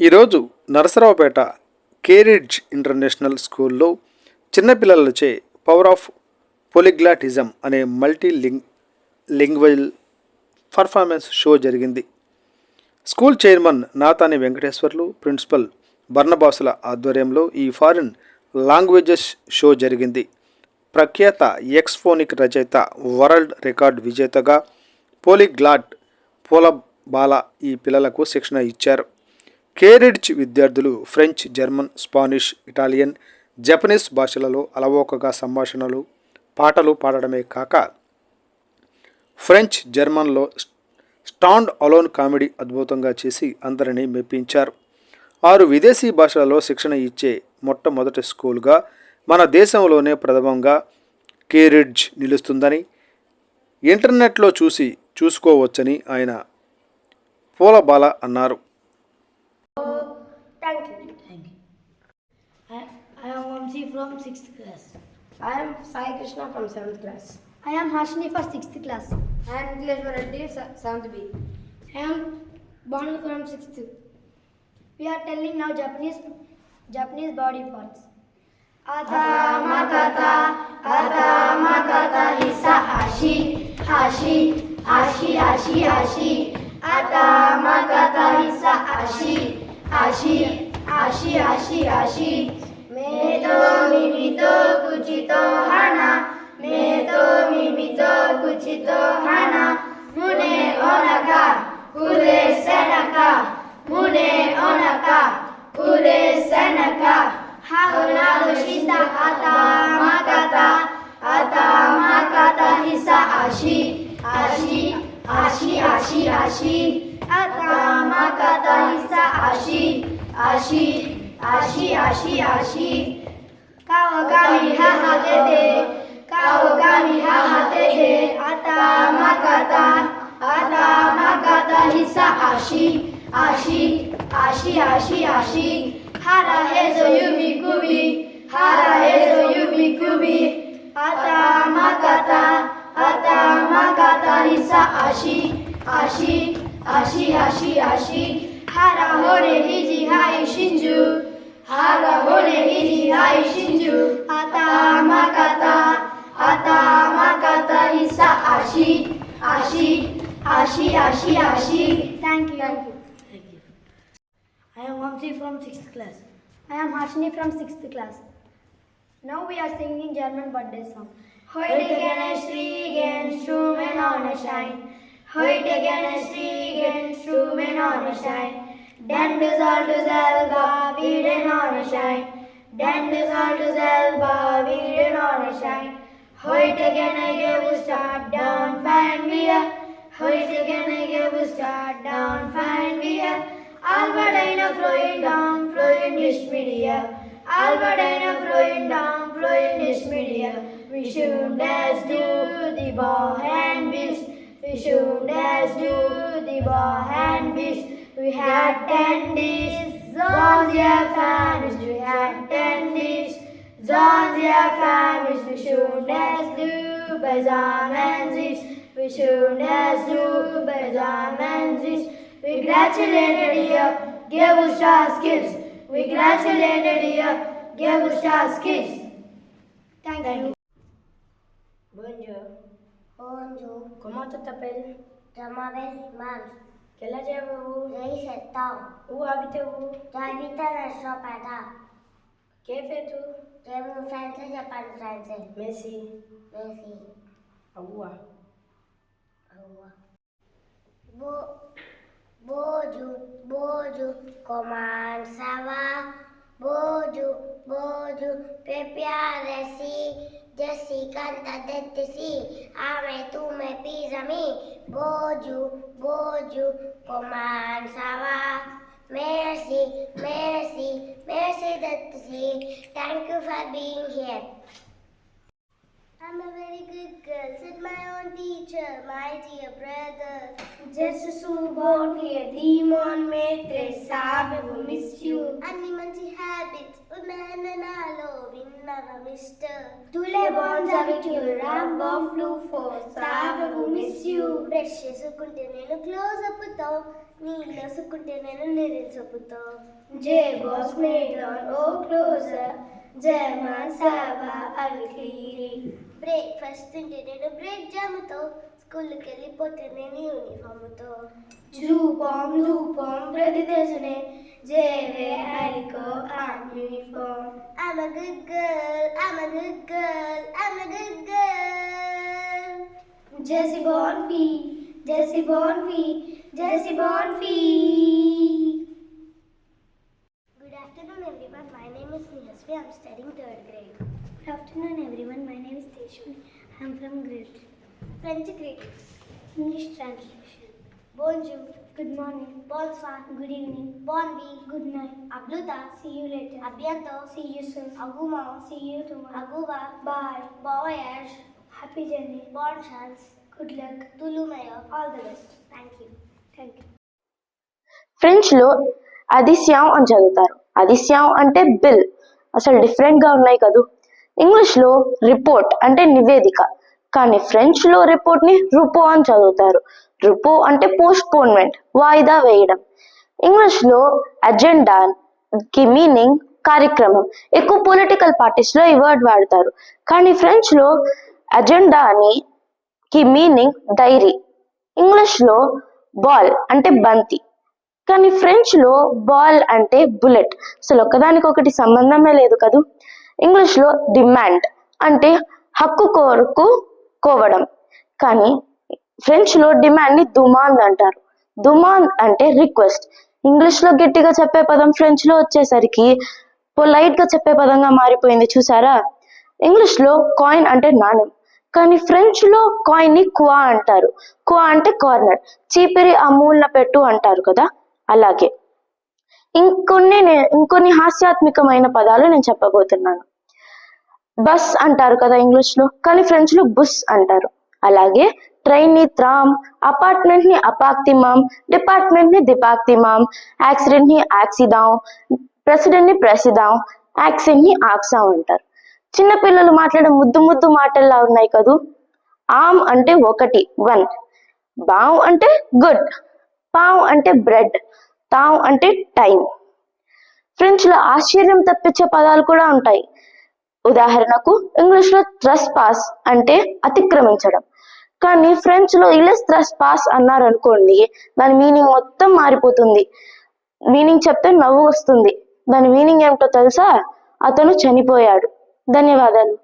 ఈరోజు నరసరావుపేట కేరిడ్జ్ ఇంటర్నేషనల్ స్కూల్లో చిన్నపిల్లలచే power of పొలిగ్లాటిజం అనే multi ling lingual performance show జరిగింది. School chairman Natani Venkateswarlu principal బర్ణబాసుల ఆధ్వర్యంలో ఈ ఫారిన్ లాంగ్వేజెస్ షో జరిగింది. ప్రఖ్యాత ఎక్స్ఫోనిక్ రచయిత వరల్డ్ రికార్డ్ విజేతగా పోలిగ్లాట్ పోలబాల ఈ పిల్లలకు శిక్షణ ఇచ్చారు. కేరిడ్జ్ విద్యార్థులు French German Spanish Italian Japanese భాషలలో అలవోకగా సంభాషణలు పాటలు పాడడమే కాక ఫ్రెంచ్ జర్మన్లో స్టాండ్ అలోన్ కామెడీ అద్భుతంగా చేసి అందరినీ మెప్పించారు. ఆరు విదేశీ భాషలలో శిక్షణ ఇచ్చే మొట్టమొదటి స్కూల్గా మన దేశంలోనే ప్రథమంగా కేరిడ్జ్ నిలుస్తుందని ఇంటర్నెట్లో చూసి చూసుకోవచ్చని ఆయన పూలబాల అన్నారు. Vamsi from 6th class. I am Sai Krishna from 7th class. I am Harshini for 6th class. I am Nikhileshwar Reddy, 7th B. I am Banu from 6th. We are telling now Japanese Japanese body parts. Ata Makata, Ata Makata Hisa Hashi, Hashi, Hashi, Hashi, Hashi. Ata Makata Hisa Hashi, Hashi, Hashi, Hashi, Hashi. আসি আসি আসি আসি আসি। আতামা কাদা ইসা আসি আসি আসি আসি আসি। কাও কামিহা হাতে দে, কাও কামিহা হাতে দে। আতামা কাদা আতামা কাদা ইসা আসি আসি আসি আসি আসি। হারা হে জয়ুমি কুবি হারা হে জয়ুমি কুবি আতামা কাদা চালিসা আসি আসি আসি আসি আসি হারা হরে হিজি হাই সিঞ্জু হারা হরে হিজি হাই সিঞ্জু আতা মাকাতা আতা মাকাতা ইসা আসি আসি আসি আসি আসি thank you thank you thank you I am Vamsi from 6th class. I am Harshini from 6th class. Now we are singing German birthday song. Heute gerne stiegen Schumen ohne Schein. Heute gerne stiegen Schumen ohne Schein. Denn du solltest selber wie den ohne Schein. Denn du solltest selber wie den ohne Schein. Heute gerne gewusst hat, down fein wir. Heute gerne gewusst hat, down fein wir. Albert einer flowing down, flowing English media. Albert einer flowing down, flowing English media. We should as do the ball and beast. We should as do the ball and beast. We had dandies on their families. We had dandies on their families. We should dance to Bazar Menzies. We should dance to Bazar Menzies. We congratulated year. Give us our skills. We congratulated year. Give us our skills. Thank, Thank you. Bonjour. Bonjour, Comment tu t'appelles je m'appelle Mans. Quel âge avez-vous J'ai 7 ans. Où habitez-vous J'habite à Chopin. Que fais-tu Je me français, je parle français. Merci. Merci. Au revoir. Au revoir. Bo- bonjour, bonjour, comment ça va? Bonjour, bonjour, Resi, Jessie જસી કાંતા દત્તસી આમે તુમે પી જમી બોજુ બોજુ કોમાન સાવા મેસી મેસી મેસી દત્તસી Thank you for being here. I'm a very good girl, said my own teacher, my dear brother. Just so born here, demon maitre, sabe, will miss you. And habits. ఉన్నాయన్న నాలో విన్నవ mister bonds are with you, Rambo flew for, I will miss you. Brush చేసుకుంటే నేను close అప్తో నీలో సుక్కుంటే నేను నీరిని సొప్పుతో J was made on oh closer. German Saba Alkiri. Breakfast తింటే నేను బ్రేక్ జాముతో స్కూల్కి వెళ్ళిపోతే నేను యూనిఫామ్తో Jupom Jupom Pradidesune. J and uniform. I'm a good girl, I'm a good girl, I'm a good girl. Jessie Bon Fee. Jessie Bon Fee. Jessie Bon Fee. Good afternoon everyone, my name is Nihasvi, I'm studying third grade. Good afternoon, everyone. My name is Teshwani. I am from grade. French greetings. English translation. Bonjour, Good morning. bonsoir, Good evening. bon vie, Good night. abluta, See you later. à bientôt, See you soon. aguma, See you tomorrow. aguva, Bye. bon voyage, Happy journey. bon chance, Good luck. tulu meilleur. All the best. Thank you. Thank you. ఫ్రెంచ్లో అదిశ్యాం అని చదువుతారు అదిశ్యాం అంటే bill అసలు డిఫరెంట్గా ఉన్నాయి కదూ ఇంగ్లీష్లో report అంటే నివేదిక కానీ ఫ్రెంచ్లో రిపోర్ట్ని రుపో అని చదువుతారు రుపో అంటే పోస్ట్ పోన్మెంట్ వాయిదా వేయడం. ఇంగ్లీష్లో అజెండాకి మీనింగ్ కార్యక్రమం. ఎక్కువ పొలిటికల్ పార్టీస్లో ఈ వర్డ్ వాడతారు. కానీ ఫ్రెంచ్లో అజెండా అని కి మీనింగ్ డైరీ ఇంగ్లీష్లో బాల్ అంటే బంతి. కానీ ఫ్రెంచ్లో బాల్ అంటే బుల్లెట్ అసలు ఒకదానికొకటి సంబంధమే లేదు కదూ? ఇంగ్లీష్లో డిమాండ్ అంటే హక్కు కోరుకు కోవడం. కానీ ఫ్రెంచ్లో డిమాండ్ని దుమాంద్ అంటారు. దుమాంద్ అంటే రిక్వెస్ట్ ఇంగ్లీష్లో గట్టిగా చెప్పే పదం ఫ్రెంచ్లో వచ్చేసరికి పొలైట్గా చెప్పే పదంగా మారిపోయింది చూసారా? ఇంగ్లీష్లో కాయిన్ అంటే నాణెం. కానీ ఫ్రెంచ్లో కాయిన్ని కువా అంటారు. కువా అంటే కార్నర్ చీపిరి అమూల్న పెట్టు అంటారు కదా? అలాగే. ఇంకొన్ని ఇంకొన్ని హాస్యాత్మికమైన పదాలు నేను చెప్పబోతున్నాను. బస్ అంటారు కదా ఇంగ్లీష్లో. కానీ ఫ్రెంచ్లో బుస్ అంటారు. అలాగే ట్రైన్ని త్రామ్ అపార్ట్మెంట్ని అపాక్తిమాం డిపార్ట్మెంట్ని దిపాక్తిమాం యాక్సిడెంట్ని యాక్సిదాం ప్రెసిడెంట్ని ప్రెసిదాం యాక్సెంట్ని ఆక్సాం అంటారు చిన్నపిల్లలు మాట్లాడే ముద్దు ముద్దు మాటల్లా ఉన్నాయి కదూ? ఆమ్ అంటే ఒకటి వన్. బావ్ అంటే గుడ్. పావ్ అంటే బ్రెడ్. తావ్ అంటే టైం ఫ్రెంచ్లో ఆశ్చర్యం తప్పించే పదాలు కూడా ఉంటాయి. ఉదాహరణకు ఇంగ్లీష్లో త్రస్ పాస్ అంటే అతిక్రమించడం. కానీ ఫ్రెంచ్లో ఇలెస్ త్రస్ పాస్ అన్నారు అనుకోండి దాని మీనింగ్ మొత్తం మారిపోతుంది. మీనింగ్ చెప్తే నవ్వు వస్తుంది. దాని మీనింగ్ ఏమిటో తెలుసా? అతను చనిపోయాడు. ధన్యవాదాలు.